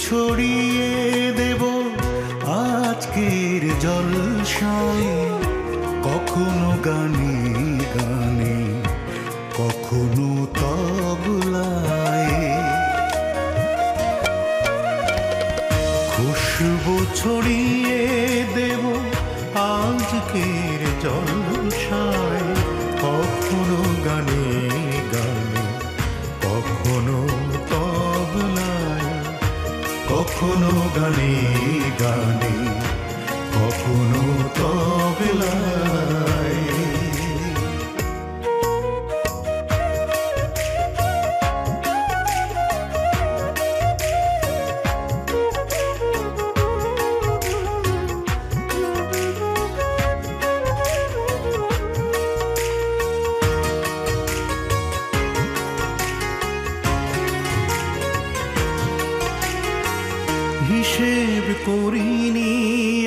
ছড়িয়ে দেব আজকের জলসায়। কখনো গানে গানে, কখনো তবলায়। খুশবু ছড়িয়ে দেব আজকের জলসায়। কখনো গানে গানে, কখনো কখনো গানে গানে কখনো তবলায়। হিসেব করিনি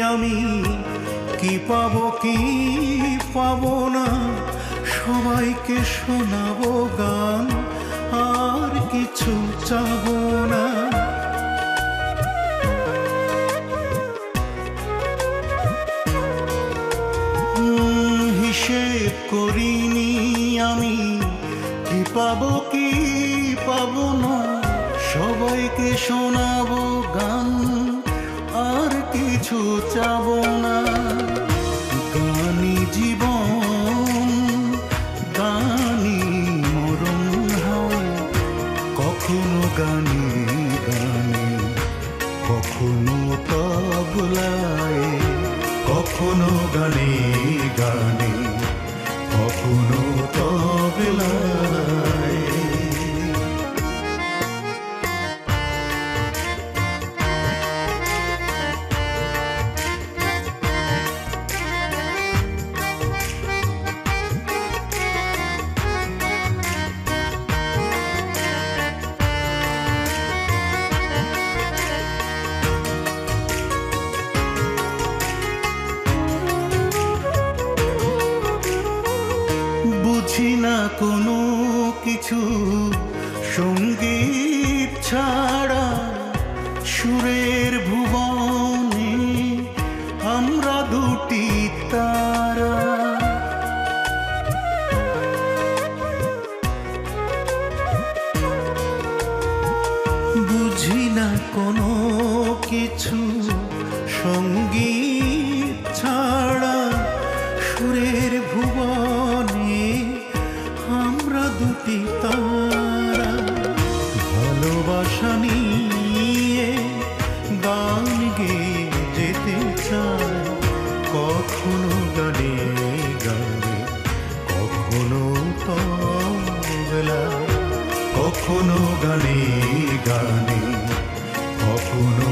আমি। কি পাব কি পাব না? সবাইকে শোনাবো গান, আর কিছু চাবো না। হিসেব করিনি আমি। কি পাব কি পাব না? সবাইকে শোনাবো গান, আর কিছু চাব না। গানি জীবন গানি হয়। গানি গানি কখনো গানে গানে, কখনো তবলায়। বুঝি না কোনো কিছু। সংগীত ছাড়া সুরের ভুবনে আমরা দুটি তারা। বুঝি না কোনো কিছু। সংগীত ছাড়া গেয়ে যেতে চাই। কখনো গানে গানে কখনো তবলা, কখনো গানে গানে, কখনো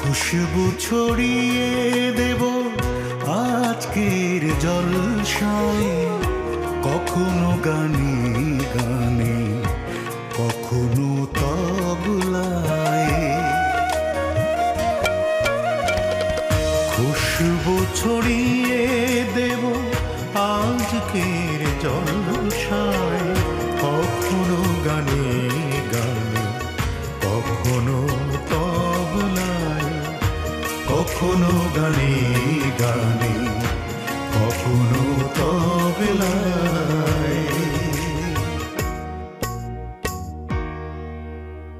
খুশবু ছড়িয়ে দেব আজকের জলসায়, কখনো গানে গানে খুশবু ছড়িয়ে দেব আজকের জলসায়। কখনো গানে গানে, কখনো তবলায়, কখনো গানে গানে, কখনো তবলায়।